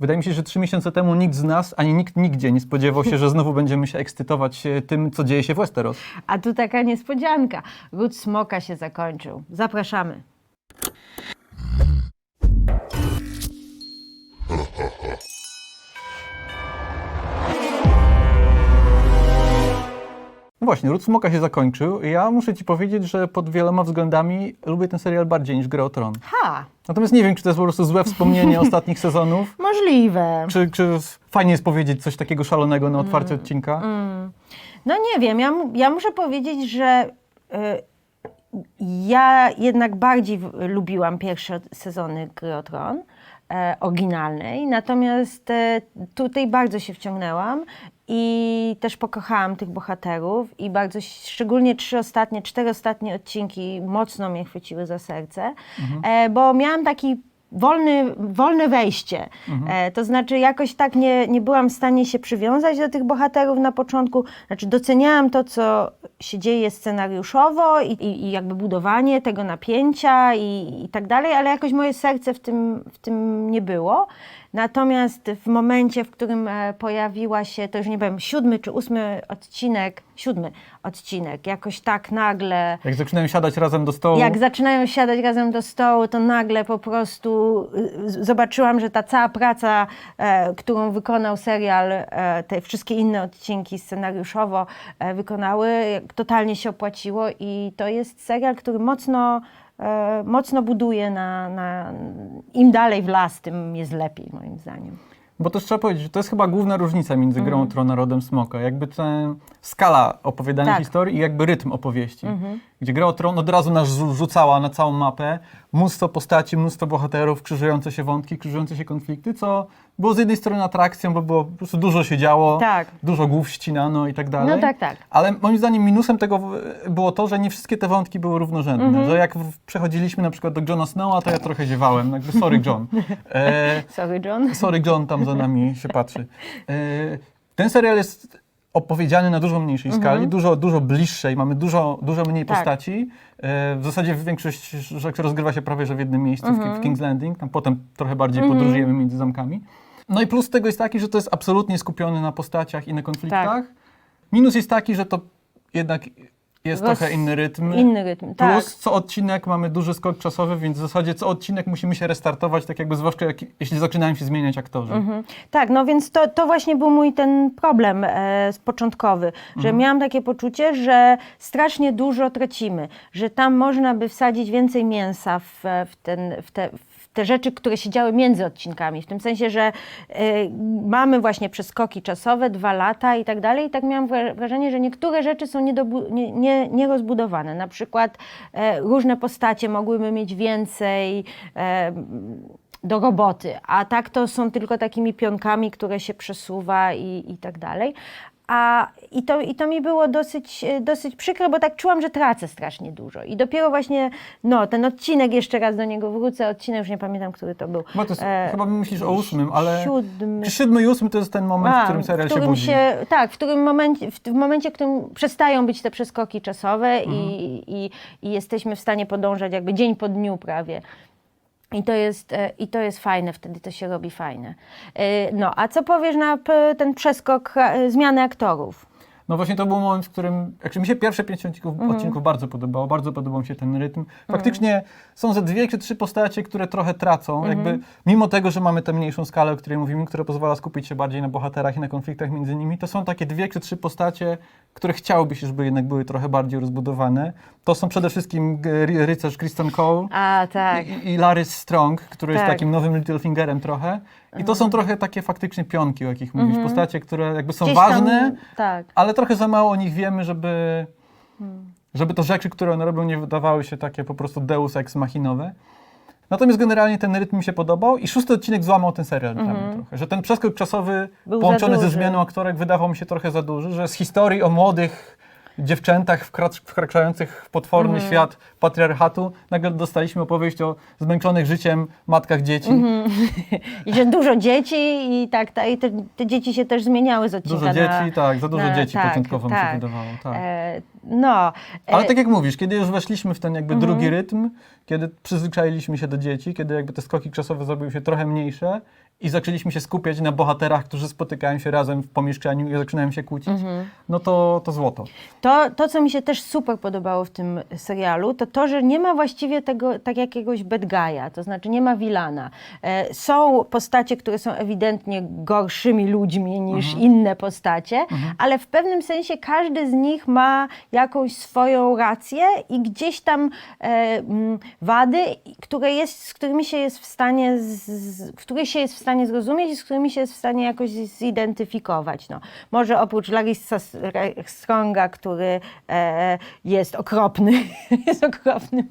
Wydaje mi się, że trzy miesiące temu nikt z nas, ani nikt nigdzie nie spodziewał się, że znowu będziemy się ekscytować e, tym, co dzieje się w Westeros. A tu taka niespodzianka. Ród smoka się zakończył. Zapraszamy. Właśnie, Ród Smoka się zakończył i ja muszę ci powiedzieć, że pod wieloma względami lubię ten serial bardziej niż Grę o Tron. Ha, Natomiast nie wiem, czy to jest po prostu złe wspomnienie ostatnich sezonów, możliwe. czy, czy fajnie jest powiedzieć coś takiego szalonego na otwarcie odcinka. No nie wiem, ja, ja muszę powiedzieć, że y, ja jednak bardziej w, lubiłam pierwsze sezony Gry o Tron, e, oryginalnej, natomiast e, tutaj bardzo się wciągnęłam i też pokochałam tych bohaterów i bardzo, szczególnie trzy ostatnie, cztery ostatnie odcinki mocno mnie chwyciły za serce, e, bo miałam taki wolny, wolne wejście. E, to znaczy jakoś tak nie, nie byłam w stanie się przywiązać do tych bohaterów na początku. Znaczy doceniałam to, co się dzieje scenariuszowo i, i, i jakby budowanie tego napięcia i, i tak dalej, ale jakoś moje serce w tym, w tym nie było. Natomiast w momencie, w którym e, pojawiła się, to już nie wiem, siódmy czy ósmy odcinek, siódmy odcinek, jakoś tak nagle Jak zaczynają siadać razem do stołu, jak zaczynają siadać razem do stołu, to nagle po prostu y, zobaczyłam, że ta cała praca, e, którą wykonał serial, e, te wszystkie inne odcinki scenariuszowo e, wykonały, totalnie się opłaciło i to jest serial, który mocno, mocno buduje na, na... Im dalej w las, tym jest lepiej, moim zdaniem. Bo też trzeba powiedzieć, że to jest chyba główna różnica między grą Mhm. o Tron a Rodem Smoka. Jakby ta skala opowiadania Tak. historii i jakby rytm opowieści. Gdzie gra o Tron od razu nas rzu- rzucała na całą mapę mnóstwo postaci, mnóstwo bohaterów, krzyżujące się wątki, krzyżujące się konflikty, co było z jednej strony atrakcją, bo było po prostu dużo się działo, Tak. dużo głów ścinano i tak dalej. No tak, tak. Ale moim zdaniem minusem tego było to, że nie wszystkie te wątki były równorzędne. Mhm. Że jak przechodziliśmy na przykład do Johna Snowa, to ja trochę ziewałem. Jakby sorry John. E, Sorry, John. Sorry, John tam za nami się patrzy. E, Ten serial jest opowiedziany na dużo mniejszej skali, dużo, dużo bliższej, mamy dużo, dużo mniej Tak. postaci. E, W zasadzie większość rzeczy rozgrywa się prawie że w jednym miejscu, w, w King's Landing, tam potem trochę bardziej podróżujemy między zamkami. No i plus tego jest taki, że to jest absolutnie skupiony na postaciach i na konfliktach. Tak. Minus jest taki, że to jednak jest Roz- trochę inny rytm. Inny rytm, tak. Plus co odcinek mamy duży skok czasowy, więc w zasadzie co odcinek musimy się restartować, tak jakby zwłaszcza jak, jeśli zaczynają się zmieniać aktorzy. Mhm. Tak, no więc to, to właśnie był mój ten problem e, początkowy, że miałam takie poczucie, że strasznie dużo tracimy, że tam można by wsadzić więcej mięsa w, w, ten, w, te, w te rzeczy, które się działy między odcinkami, w tym sensie, że e, mamy właśnie przeskoki czasowe, dwa lata i tak dalej i tak miałam wra- wrażenie, że niektóre rzeczy są niedobu- nie, nie, nierozbudowane, na przykład e, różne postacie mogłyby mieć więcej e, do roboty, a tak to są tylko takimi pionkami, które się przesuwa i, i tak dalej. A, i, to, I to mi było dosyć, e, dosyć przykre, bo tak czułam, że tracę strasznie dużo. I dopiero właśnie, no, ten odcinek, jeszcze raz do niego wrócę, odcinek, już nie pamiętam, który to był. Bo to jest, E, chyba myślisz o ósmym, ale Siódmy. czy siódmy i ósmy to jest ten moment, w którym serial w którym się budzi. się, tak, w którym momencie, w, w momencie, w którym przestają być te przeskoki czasowe i, i, i jesteśmy w stanie podążać jakby dzień po dniu prawie. I to, jest, e, I to jest fajne, wtedy to się robi fajne. E, No, a co powiesz na ten przeskok zmiany aktorów? No właśnie to był moment, w którym, jak mi się pierwsze pięć odcinków, Mhm. odcinków bardzo podobało, bardzo podobał mi się ten rytm. Faktycznie są ze dwie czy trzy postacie, które trochę tracą, Mhm. jakby mimo tego, że mamy tę mniejszą skalę, o której mówimy, która pozwala skupić się bardziej na bohaterach i na konfliktach między nimi, to są takie dwie czy trzy postacie, które chciałoby się, żeby jednak były trochę bardziej rozbudowane. To są przede wszystkim e, ry- rycerz Kristen Cole, A, tak. i, i Larry Strong, który jest Tak. takim nowym Littlefingerem trochę. I to są trochę takie faktycznie pionki, o jakich mówisz. Postacie, które jakby są Mhm. Gdzieś tam- ważne, tak. ale trochę za mało o nich wiemy, żeby, Hmm. żeby to rzeczy, które one robią, nie wydawały się takie po prostu deus ex machinowe. Natomiast generalnie ten rytm mi się podobał i szósty odcinek złamał ten serial dla mnie trochę. Że ten przeskok czasowy Mhm. Był za połączony ze duży. zmianą aktorek wydawał mi się trochę za duży, że z historii o młodych dziewczętach wkracz- wkraczających w potworny Mhm. świat patriarchatu, nagle dostaliśmy opowieść o zmęczonych życiem matkach dzieci. Mhm. I że dużo dzieci i tak, ta, i te, te dzieci się też zmieniały z odcinka Dużo na, dzieci, tak, za dużo na- dzieci tak, początkowo mi tak. się wydawało. Tak. E, no. Ale e, tak jak mówisz, kiedy już weszliśmy w ten jakby Mhm. drugi rytm, kiedy przyzwyczailiśmy się do dzieci, kiedy jakby te skoki czasowe zrobiły się trochę mniejsze i zaczęliśmy się skupiać na bohaterach, którzy spotykają się razem w pomieszczeniu i zaczynają się kłócić, Mhm. no to, to złoto. To, to, co mi się też super podobało w tym serialu, to to, że nie ma właściwie tego tak jakiegoś bad guy'a, to znaczy nie ma wilana. E, są postacie, które są ewidentnie gorszymi ludźmi niż inne postacie, ale w pewnym sensie każdy z nich ma jakąś swoją rację i gdzieś tam e, mm, wady, które jest, z którymi się jest w stanie, z, których się jest w stanie zrozumieć i z którymi się jest w stanie jakoś zidentyfikować. No. Może oprócz Larissa Stronga, który e, jest okropny, jest okropnym,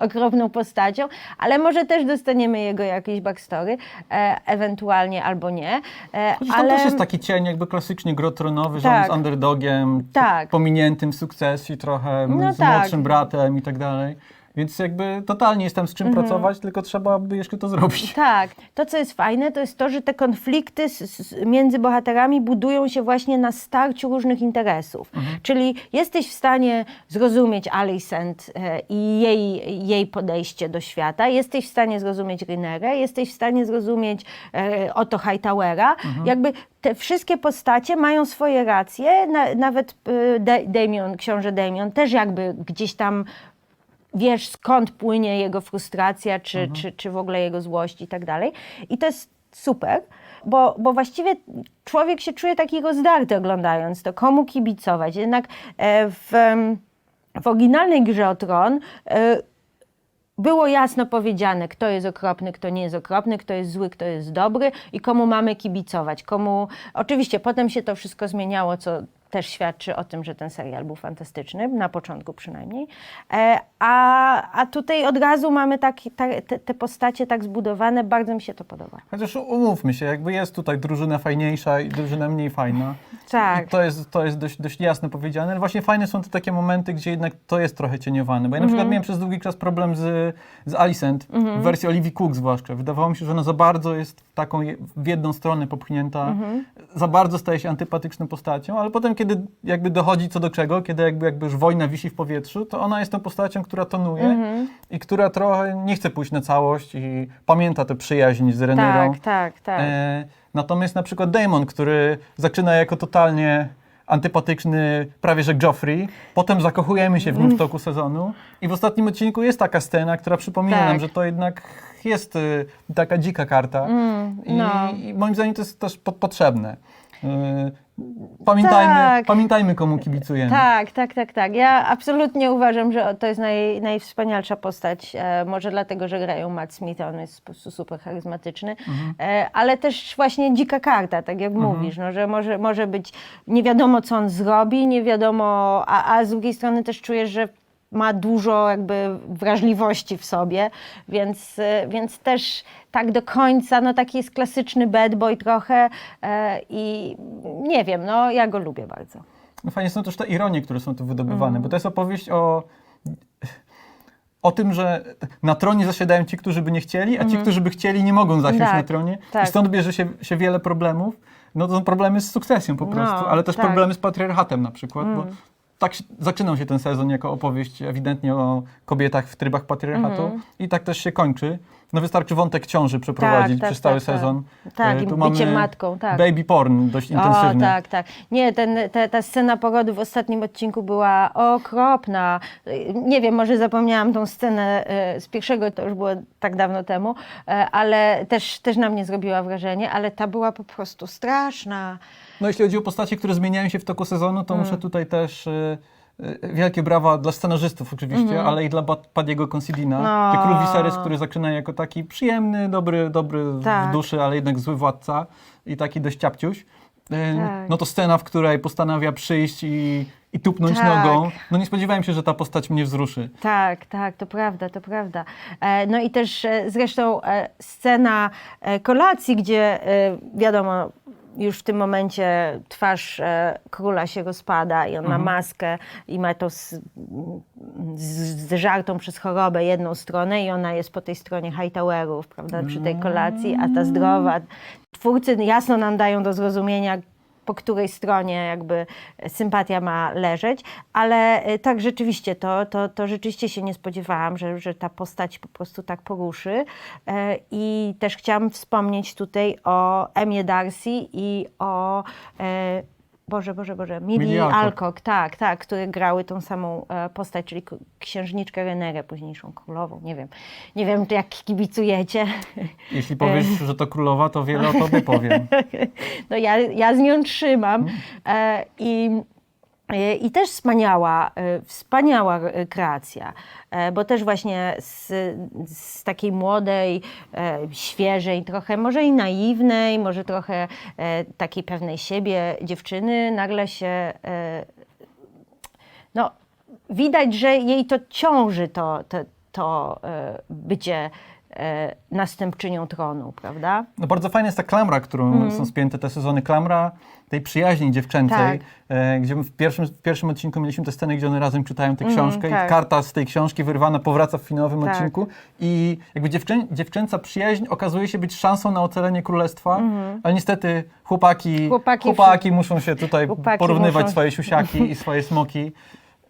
okropną postacią, ale może też dostaniemy jego jakieś backstory, e, ewentualnie albo nie. E, Chociaż tam ale też jest taki cień jakby klasycznie grotronowy, że on Tak. jest underdogiem, Tak. pominiętym w sukcesji trochę, No z tak. młodszym bratem i tak dalej. Więc jakby totalnie jest tam z czym Mhm. pracować, tylko trzeba by jeszcze to zrobić. Tak, to co jest fajne, to jest to, że te konflikty s- s- między bohaterami budują się właśnie na starciu różnych interesów. Czyli jesteś w stanie zrozumieć Alicent e, i jej, jej podejście do świata, jesteś w stanie zrozumieć Rynerę, jesteś w stanie zrozumieć e, Otto Hightowera. Jakby te wszystkie postacie mają swoje racje, na, nawet e, Da- Damien, książę Damien też jakby gdzieś tam wiesz skąd płynie jego frustracja, czy, czy, czy w ogóle jego złość i tak dalej. I to jest super, bo, bo właściwie człowiek się czuje taki rozdarty oglądając to, komu kibicować. Jednak e, w, w oryginalnej grze o Tron e, było jasno powiedziane, kto jest okropny, kto nie jest okropny, kto jest zły, kto jest dobry i komu mamy kibicować. Komu... Oczywiście potem się to wszystko zmieniało, co też świadczy o tym, że ten serial był fantastyczny, na początku przynajmniej. E, a, a tutaj od razu mamy taki, ta, te, te postacie tak zbudowane, bardzo mi się to podoba. Chociaż umówmy się, jakby jest tutaj drużyna fajniejsza i drużyna mniej fajna. Tak. I to jest, to jest dość, dość jasno powiedziane, ale właśnie fajne są te takie momenty, gdzie jednak to jest trochę cieniowane. Bo ja na przykład Mhm. miałem przez długi czas problem z, z Alicent, w wersji Olivia Cook zwłaszcza. Wydawało mi się, że ona za bardzo jest w taką je- w jedną stronę popchnięta, Mhm. za bardzo staje się antypatyczną postacią, ale potem, kiedy jakby dochodzi co do czego, kiedy jakby, jakby już wojna wisi w powietrzu, to ona jest tą postacią, która tonuje Mhm. i która trochę nie chce pójść na całość i pamięta tę przyjaźń z Renyrą. Tak, tak, tak. E, natomiast na przykład Damon, który zaczyna jako totalnie antypatyczny, prawie że Joffrey, potem zakochujemy się w nim w toku sezonu i w ostatnim odcinku jest taka scena, która przypomina Tak. nam, że to jednak jest y, taka dzika karta I, no. i moim zdaniem to jest też po, potrzebne. Y, pamiętajmy, Tak. pamiętajmy, komu kibicujemy. Tak, tak, tak, tak. Ja absolutnie uważam, że to jest naj, najwspanialsza postać. E, może dlatego, że grają Matt Smith, on jest po prostu super charyzmatyczny, e, ale też właśnie dzika karta, tak jak mówisz, no, że może, może być nie wiadomo, co on zrobi, nie wiadomo, a, a z drugiej strony też czujesz, że ma dużo jakby wrażliwości w sobie, więc, e, więc też tak do końca, no taki jest klasyczny bad boy trochę e, i nie wiem, no ja go lubię bardzo. No fajnie są też te ironie, które są tu wydobywane, Mhm. bo to jest opowieść o, o tym, że na tronie zasiadają ci, którzy by nie chcieli, a ci, którzy by chcieli, nie mogą zasiąść. Tak, na tronie. tak. I stąd bierze się, się wiele problemów. No to są problemy z sukcesją po No, prostu, ale też tak. Mm. problemy z patriarchatem na przykład, bo tak się, zaczynał się ten sezon jako opowieść ewidentnie o kobietach w trybach patriarchatu Mhm. i tak też się kończy. No wystarczy wątek ciąży przeprowadzić tak, przez cały tak, tak. sezon. Tak, E, i tu bycie mamy matką, tak. Baby porn dość intensywny. O, tak, tak. Nie, ten, ta, ta scena porodu w ostatnim odcinku była okropna. Nie wiem, może zapomniałam tą scenę e, z pierwszego, to już było tak dawno temu, e, ale też, też na mnie zrobiła wrażenie, ale ta była po prostu straszna. No jeśli chodzi o postacie, które zmieniają się w toku sezonu, to Mm. muszę tutaj też y, y, wielkie brawa dla scenarzystów oczywiście, ale i dla Padiego Considina. No. Król Viserys, który zaczyna jako taki przyjemny, dobry, dobry Tak. w duszy, ale jednak zły władca i taki dość ciapciuś. Y, Tak. No to scena, w której postanawia przyjść i, i tupnąć Tak. nogą. No nie spodziewałem się, że ta postać mnie wzruszy. Tak, tak, to prawda, to prawda. E, No i też e, zresztą e, scena e, kolacji, gdzie e, wiadomo, już w tym momencie twarz e, króla się rozpada i on ma maskę i ma to z, z, zżartą przez chorobę jedną stronę i ona jest po tej stronie Hightowerów, prawda, przy tej kolacji, a ta zdrowa. Twórcy jasno nam dają do zrozumienia, po której stronie jakby sympatia ma leżeć, ale e, tak rzeczywiście, to, to, to rzeczywiście się nie spodziewałam, że, że ta postać po prostu tak poruszy. E, i też chciałam wspomnieć tutaj o Emie Darcy i o e, Boże, Boże, Boże, Millie Millie Alcock. Alcock, tak, tak, które grały tą samą e, postać, czyli księżniczkę Renerę, późniejszą królową, nie wiem, nie wiem jak kibicujecie, Jeśli powiesz, że to królowa, to wiele o tobie powiem. no ja, ja z nią trzymam e, i, e, i też wspaniała, e, wspaniała e, kreacja, e, bo też właśnie z, z takiej młodej, e, świeżej, trochę może i naiwnej, może trochę e, takiej pewnej siebie dziewczyny nagle się e, no, widać, że jej to ciąży, to, to, to e, bycie e, następczynią tronu, prawda? No bardzo fajna jest ta klamra, którą Mhm. są spięte te sezony. Klamra tej przyjaźni dziewczęcej, Tak. e, gdzie w pierwszym, w pierwszym odcinku mieliśmy tę scenę, gdzie one razem czytają tę Mhm, książkę tak. i karta z tej książki wyrwana powraca w finałowym Tak. odcinku i jakby dziewczę, dziewczęca przyjaźń okazuje się być szansą na ocalenie królestwa, ale niestety chłopaki. Chłopaki- chłopaki muszą się tutaj Chłopaki porównywać muszą- swoje siusiaki i swoje smoki.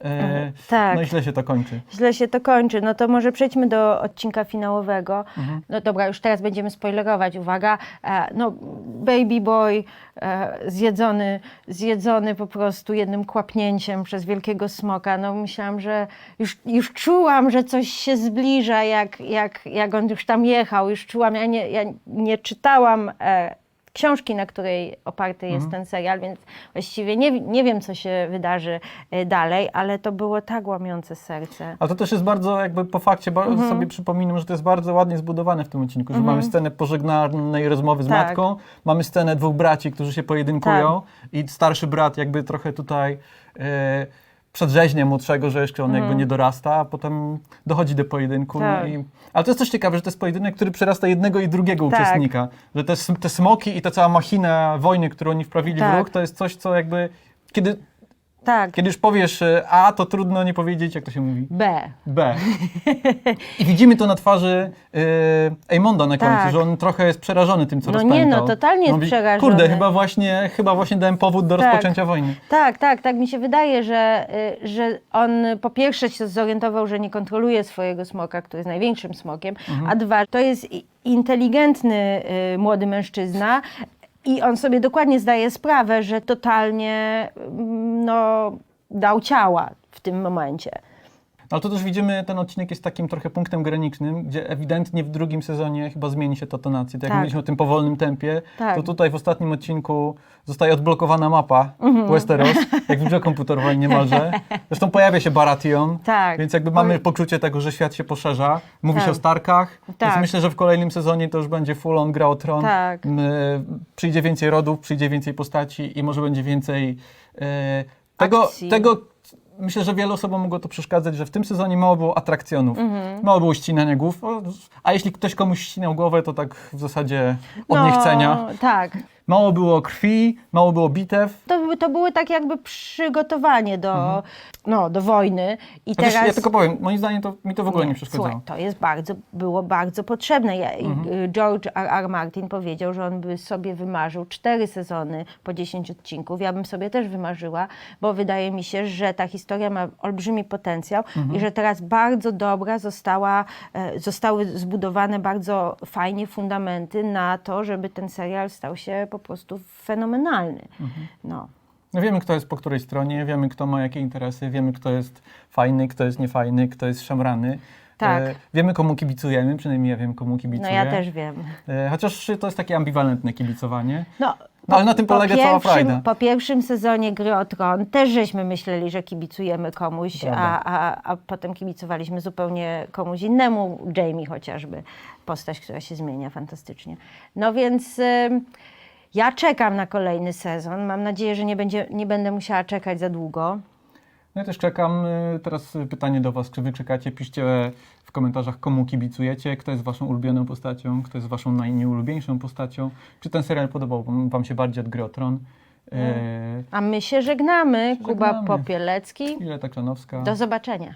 E, Tak. No i źle się to kończy. Źle się to kończy. No to może przejdźmy do odcinka finałowego. Mhm. No dobra, już teraz będziemy spoilerować. Uwaga. E, no, baby boy e, zjedzony, zjedzony po prostu jednym kłapnięciem przez wielkiego smoka. No myślałam, że już, już czułam, że coś się zbliża, jak, jak, jak on już tam jechał. Już czułam, ja nie, ja nie czytałam e, książki, na której oparty jest Mhm. ten serial, więc właściwie nie, nie wiem, co się wydarzy e, dalej, ale to było tak łamiące serce. Ale to też jest bardzo, jakby po fakcie Mhm. sobie przypominam, że to jest bardzo ładnie zbudowane w tym odcinku, że mamy scenę pożegnalnej rozmowy z Tak. matką, mamy scenę dwóch braci, którzy się pojedynkują i starszy brat jakby trochę tutaj e, przedrzeźnia młodszego, że jeszcze on jakby nie dorasta, a potem dochodzi do pojedynku. Mhm. Tak. I, ale to jest też ciekawe, że to jest pojedynek, który przerasta jednego i drugiego Tak. uczestnika. Że te, te smoki i ta cała machina wojny, którą oni wprawili w Tak. ruch, to jest coś, co jakby... Kiedy, Tak, kiedy już powiesz e, A, to trudno nie powiedzieć, jak to się mówi. B. B. I widzimy to na twarzy yy, Ejmonda na końcu, Tak. że on trochę jest przerażony tym, co No nie, no, totalnie jest przerażony. Kurde, chyba właśnie, chyba właśnie dałem powód do Tak. rozpoczęcia wojny. Tak, tak, tak mi się wydaje, że, y, że on po pierwsze się zorientował, że nie kontroluje swojego smoka, który jest największym smokiem, a dwa, to jest i- inteligentny y, młody mężczyzna i on sobie dokładnie zdaje sprawę, że totalnie mm, no, dał ciała w tym momencie. Ale to też widzimy, ten odcinek jest takim trochę punktem granicznym, gdzie ewidentnie w drugim sezonie chyba zmieni się ta tonacja. Tak jak Tak. mówiliśmy o tym powolnym tempie, Tak. to tutaj w ostatnim odcinku zostaje odblokowana mapa Mhm. Westeros, jak w grze komputerowej niemalże. Zresztą pojawia się Baratheon, Tak. więc jakby mamy poczucie tego, że świat się poszerza. Mówi Tak. się o Starkach, więc Tak. myślę, że w kolejnym sezonie to już będzie full on gra o tron. Tak. M, Przyjdzie więcej rodów, przyjdzie więcej postaci i może będzie więcej e, tego, Akcji. tego Myślę, że wielu osobom mogło to przeszkadzać, że w tym sezonie mało było atrakcjonów. Mało było ścinania głów. A jeśli ktoś komuś ścinał głowę, to tak w zasadzie od niechcenia. No, tak. Mało było krwi, mało było bitew. To, by- to były tak jakby przygotowanie do, no, do wojny. I Chociaż teraz... ja tylko powiem, moim zdaniem to mi to w ogóle nie, przeszkadzało. Słuchaj, to jest bardzo, było bardzo potrzebne. Ja, Mhm. y, George R. R. Martin powiedział, że on by sobie wymarzył cztery sezony po 10 odcinków. Ja bym sobie też wymarzyła, bo wydaje mi się, że ta historia ma olbrzymi potencjał Mhm. i że teraz bardzo dobra została, e, zostały zbudowane bardzo fajnie fundamenty na to, żeby ten serial stał się po prostu fenomenalny. Mhm. No. No wiemy, kto jest po której stronie, wiemy, kto ma jakie interesy, wiemy, kto jest fajny, kto jest niefajny, kto jest szemrany. Tak. E, wiemy, komu kibicujemy, przynajmniej ja wiem, komu no kibicuję. ja też wiem. E, chociaż to jest takie ambiwalentne kibicowanie. No, No, ale na tym polega cała frajda. Po pierwszym sezonie Gry o Tron też żeśmy myśleli, że kibicujemy komuś, a, a, a potem kibicowaliśmy zupełnie komuś innemu, Jamie chociażby, postać, która się zmienia fantastycznie. No więc ym, ja czekam na kolejny sezon. Mam nadzieję, że nie, będzie, nie będę musiała czekać za długo. No ja też czekam. y, Teraz y, pytanie do Was, czy Wy czekacie? Piszcie w komentarzach, komu kibicujecie, kto jest Waszą ulubioną postacią, kto jest Waszą najnieulubieńszą postacią. Czy ten serial podobał Wam- się bardziej od Gry o Tron? E, A my się żegnamy. Kuba żegnamy. Popielecki. Ile Taklanowska? Do zobaczenia.